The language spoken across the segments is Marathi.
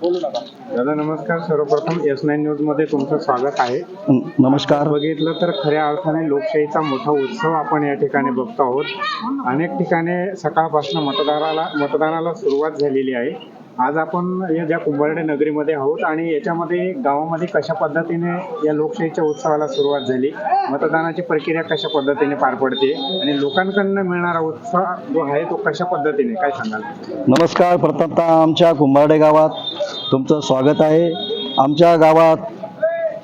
बोलू नका. दादा नमस्कार. सर्वप्रथम एस नाईन न्यूजमध्ये तुमचं स्वागत आहे. नमस्कार. बघितलं तर खऱ्या अर्थाने लोकशाहीचा मोठा उत्सव आपण या ठिकाणी बघतो आहोत. अनेक ठिकाणी सकाळपासून मतदाराला मतदानाला सुरुवात झालेली आहे. आज आपण या ज्या कुंभारडे नगरीमध्ये आहोत आणि याच्यामध्ये गावामध्ये कशा पद्धतीने या लोकशाहीच्या उत्सवाला सुरुवात झाली मतदानाची प्रक्रिया कशा पद्धतीने पार पडते आणि लोकांकडनं मिळणारा उत्साह जो आहे तो कशा पद्धतीने काय सांगाल? नमस्कार प्रथमतः आमच्या कुंभारडे गावात तुमचं स्वागत आहे. आमच्या गावात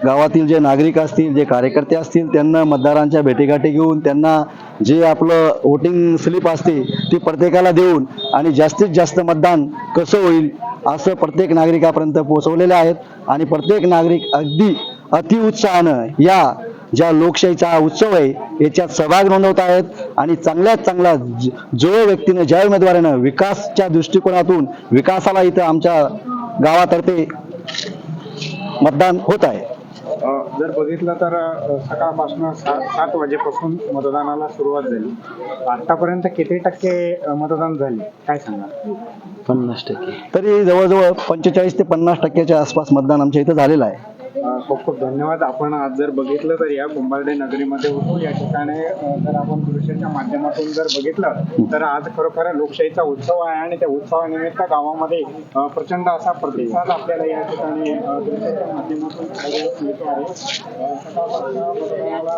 गावातील जे नागरिक असतील जे कार्यकर्ते असतील त्यांना मतदारांच्या भेटीगाठी घेऊन त्यांना जे आपलं वोटिंग स्लिप असते ती प्रत्येकाला देऊन आणि जास्तीत जास्त मतदान कसं होईल असं प्रत्येक नागरिकापर्यंत पोहोचवलेले आहेत. आणि प्रत्येक नागरिक अगदी अतिउत्साहानं या ज्या लोकशाहीचा उत्सव आहे याच्यात सहभाग नोंदवत आहेत. आणि चांगल्यात चांगला ज- जो व्यक्तीनं ज्या उमेदवारानं विकासच्या दृष्टिकोनातून विकासाला इथं आमच्या गावातर्फे मतदान होत आहे. जर बघितलं तर सकाळपासून सात सात वाजेपासून मतदानाला सुरुवात झाली. आतापर्यंत किती टक्के मतदान झाले? काय सांगा पन्नास टक्के. तरी जवळजवळ पंचेचाळीस ते पन्नास टक्क्याच्या आसपास मतदान आमच्या इथं झालेलं आहे. खूप खूप धन्यवाद. आपण आज जर बघितलं तर या कुंभारडे नगरीमध्ये होतो. या ठिकाणी जर आपण दृश्याच्या माध्यमातून जर बघितलं तर आज खरोखर लोकशाहीचा उत्सव आहे आणि त्या उत्सवानिमित्त गावामध्ये प्रचंड असा प्रतिसाद आपल्याला या ठिकाणी दृश्याच्या माध्यमातून मिळतो आहे.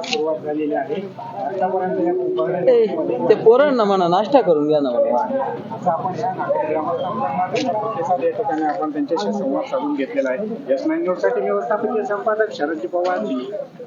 सुरुवात झालेली आहे. आतापर्यंत या कुंभारडे नगरीमध्ये ते पोरांना म्हणा नाश्ता करून घ्या ना असं आपण या नागरिक ग्रामस्थांकडून प्रतिसाद या ठिकाणी आपण त्यांच्याशी संवाद साधून घेतलेला आहे. S nine Terakhir yang saya